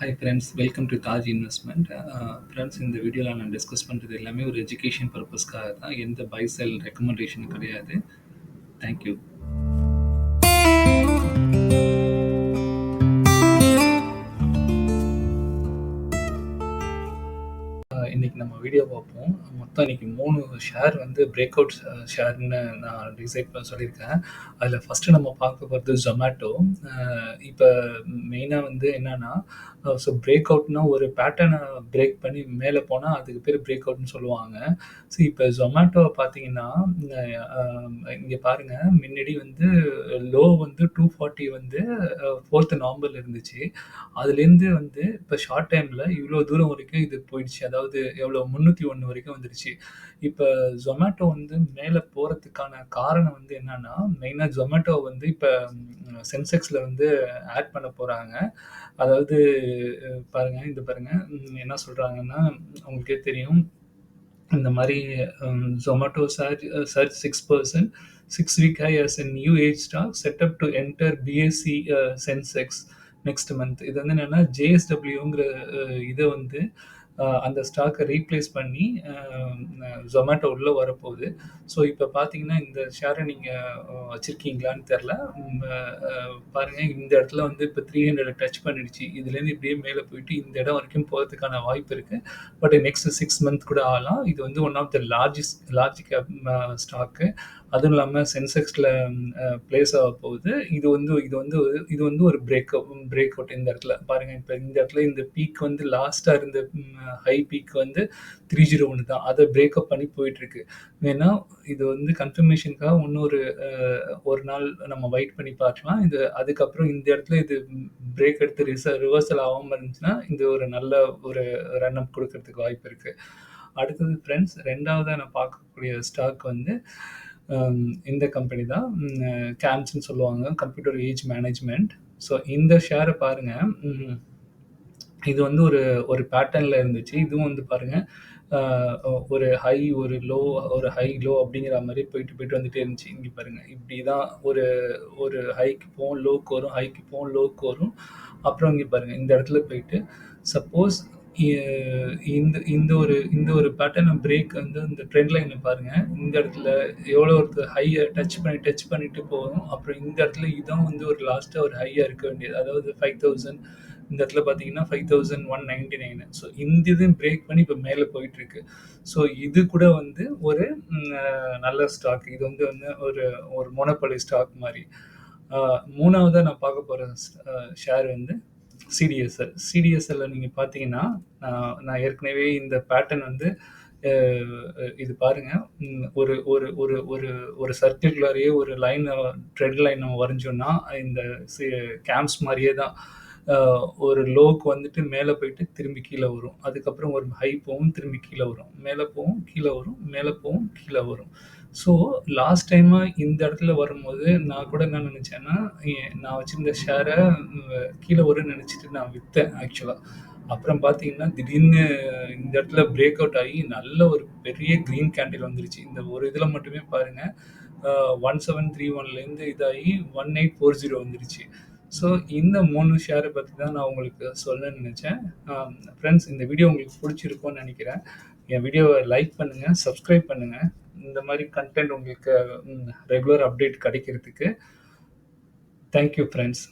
Hi friends welcome to Taj investment friends இந்த வீடியோவில் நான் டிஸ்கஸ் பண்ணுறது எல்லாமே ஒரு எஜுகேஷன் பர்பஸ்க்காக தான். எந்த பை செல் ரெக்கமெண்டேஷனும் கிடையாது. தேங்க்யூ இன்னைக்கு நம்ம வீடியோ பார்ப்போம். மொத்தம் இன்னைக்கு மூணு ஷேர் வந்து பிரேக் அவுட் ஷேர்னு நான் டிசைட் பண்ண சொல்லியிருக்கேன். அதில் ஃபஸ்ட்டு நம்ம பார்க்க போகிறது ஜொமேட்டோ இப்போ மெயினாக வந்து என்னன்னா ஸோ பிரேக் அவுட்னா ஒரு பேட்டர்னை பிரேக் பண்ணி மேலே போனால் அதுக்கு பேர் பிரேக் அவுட்னு சொல்லுவாங்க. ஸோ இப்போ ஜொமேட்டோவை பார்த்தீங்கன்னா இங்கே பாருங்கள் முன்னாடி வந்து லோ வந்து டூ ஃபார்ட்டி வந்து ஃபோர்த்து நவம்பரில் இருந்துச்சு. அதுலேருந்து வந்து இப்போ ஷார்ட் டைமில் இவ்வளோ தூரம் வரைக்கும் இது போயிடுச்சு. அதாவது எவ்வளோ முந்நூற்றி ஒன்று வரைக்கும் வந்துடுச்சு இப்போ ஜொமேட்டோ வந்து மேலே போகிறதுக்கான காரணம் வந்து என்னன்னா மெயினாக ஜொமேட்டோ வந்து இப்போ சென்செக்ஸில் வந்து ஆட் பண்ண போகிறாங்க அதாவது பாருங்கள் பாருங்க இந்த பாருங்க என்ன சொல்கிறாங்கன்னா உங்களுக்கே தெரியும். இந்த மாதிரி Zomato search search six percent six week high as a new age stock setup to enter BSE Sensex next month இது வந்து என்னென்னா ஜேஎஸ்டபிள்யூங்கிற இதை வந்து அந்த ஸ்டாக்கை ரீப்ளேஸ் பண்ணி ஜொமேட்டோ உள்ளே வரப்போகுது. ஸோ இப்போ பார்த்தீங்கன்னா இந்த ஷேரை நீங்கள் வச்சுருக்கீங்களான்னு தெரில பாருங்கள் இந்த இடத்துல வந்து இப்போ த்ரீ ஹண்ட்ரட் டச் பண்ணிடுச்சு. இதுலேருந்து இப்படியே மேலே போயிட்டு இந்த இடம் வரைக்கும் போகிறதுக்கான வாய்ப்பு இருக்குது பட் நெக்ஸ்ட் சிக்ஸ் மந்த் கூட ஆகலாம். இது வந்து one of the largest large cap stock அதுவும் இல்லாமல் சென்செக்ஸில் பிளேஸ் ஆக போகுது. இது வந்து இது வந்து ஒரு- இது வந்து ஒரு பிரேக் பிரேக் அவுட் இந்த இடத்துல. பாருங்கள் இப்போ இந்த இடத்துல இந்த பீக் வந்து லாஸ்ட்டாக இருந்த ஹை பீக் வந்து த்ரீ ஜீரோ ஒன்று தான். அதை பிரேக்கப் பண்ணி போயிட்டுருக்கு. வேணா இது வந்து கன்ஃபர்மேஷனுக்காக இன்னொரு ஒரு நாள் நம்ம வெயிட் பண்ணி பார்க்கலாம். இது அதுக்கப்புறம் இந்த இடத்துல இது பிரேக் எடுத்து ரிச ரிவர்சல் ஆகாமல் இருந்துச்சுன்னா இது ஒரு நல்ல ஒரு ரன் அப் கொடுக்கறதுக்கு வாய்ப்பு இருக்குது அடுத்தது ஃப்ரெண்ட்ஸ் ரெண்டாவதாக நான் பார்க்கக்கூடிய ஸ்டாக் வந்து இந்த கம்பெனி தான். கேம்ஸ்ன்னு சொல்லுவாங்க. கம்ப்யூட்டர் ஏஜ் மேனேஜ்மெண்ட் ஸோ இந்த ஷேரை பாருங்கள் இது வந்து ஒரு ஒரு பேட்டர்னில் இருந்துச்சு. இதுவும் வந்து பாருங்கள் ஒரு ஹை ஒரு லோ ஒரு ஹை லோ அப்படிங்கிற மாதிரி போயிட்டு போயிட்டு வந்துட்டே இருந்துச்சு. இங்கே பாருங்கள் இப்படி தான் ஒரு ஒரு ஹைக்கு போகும் லோக்கு வரும் ஹைக்கு போகும் லோக்கு வரும். அப்புறம் இங்கே பாருங்கள் இந்த இடத்துல போயிட்டு சப்போஸ் இந்த இந்த ஒரு இந்த ஒரு பேட்டர்ன் பிரேக் வந்து இந்த ட்ரெண்ட் லைனை பாருங்கள் இந்த இடத்துல எவ்வளோ ஒரு ஹையை டச் பண்ணி டச் பண்ணிட்டு போகும் அப்புறம் இந்த இடத்துல இதான் வந்து ஒரு லாஸ்ட்டாக ஒரு ஹையாக இருக்க வேண்டியது. அதாவது ஃபைவ் தௌசண்ட் இந்த இடத்துல பார்த்தீங்கன்னா five thousand one ninety nine so இந்த இதுவும் பிரேக் பண்ணி இப்போ மேலே போயிட்டுருக்கு. ஸோ இது கூட வந்து ஒரு நல்ல ஸ்டாக் இது வந்து வந்து ஒரு ஒரு மொனப்பள்ளி ஸ்டாக் மாதிரி. மூணாவதாக நான் பார்க்க போகிற ஷேர் வந்து சிடிஎஸ்எல் சிடிஎஸ்எல்ல நீங்கள் பார்த்தீங்கன்னா நான் நான் ஏற்கனவே இந்த பேட்டர்ன் வந்து இது பாருங்கள் ஒரு ஒரு ஒரு ஒரு ஒரு சர்க்கிள்குள்ளாரியே ஒரு லைன் ட்ரெட் லைன் நம்ம வரைஞ்சோம்னா இந்த கேம்ப்ஸ் மாதிரியே தான். ஒரு லோக்கு வந்துட்டு மேலே போயிட்டு திரும்பி கீழே வரும். அதுக்கப்புறம் ஒரு ஹை போகும் திரும்பி கீழே வரும். மேலே போகும் கீழே வரும். மேலே போகும் கீழே வரும். ஸோ லாஸ்ட் டைமாக இந்த இடத்துல வரும்போது நான் கூட என்ன நினச்சேன்னா நான் வச்சுருந்த ஷேரை கீழே வரும்னு நினச்சிட்டு நான் விற்றேன் ஆக்சுவலாக அப்புறம் பார்த்தீங்கன்னா திடீர்னு இந்த இடத்துல பிரேக் அவுட் ஆகி நல்ல ஒரு பெரிய க்ரீன் கேண்டில் வந்துருச்சு. இந்த ஒரு இதில் மட்டுமே பாருங்கள் ஒன் செவன் த்ரீ ஒன்லேருந்து இதாகி ஒன் எயிட் ஃபோர் ஜீரோ வந்துருச்சு. ஸோ இந்த மூணு ஷேரை பற்றி தான் நான் உங்களுக்கு சொல்ல நினச்சேன். ஃப்ரெண்ட்ஸ் இந்த வீடியோ உங்களுக்கு பிடிச்சிருக்கும்னு நினைக்கிறேன். என் வீடியோவை லைக் பண்ணுங்கள் சப்ஸ்கிரைப் பண்ணுங்கள் இந்த மாதிரி கண்டென்ட் உங்களுக்கு ரெகுலர் அப்டேட் கிடைக்கிறதுக்கு. Thank you friends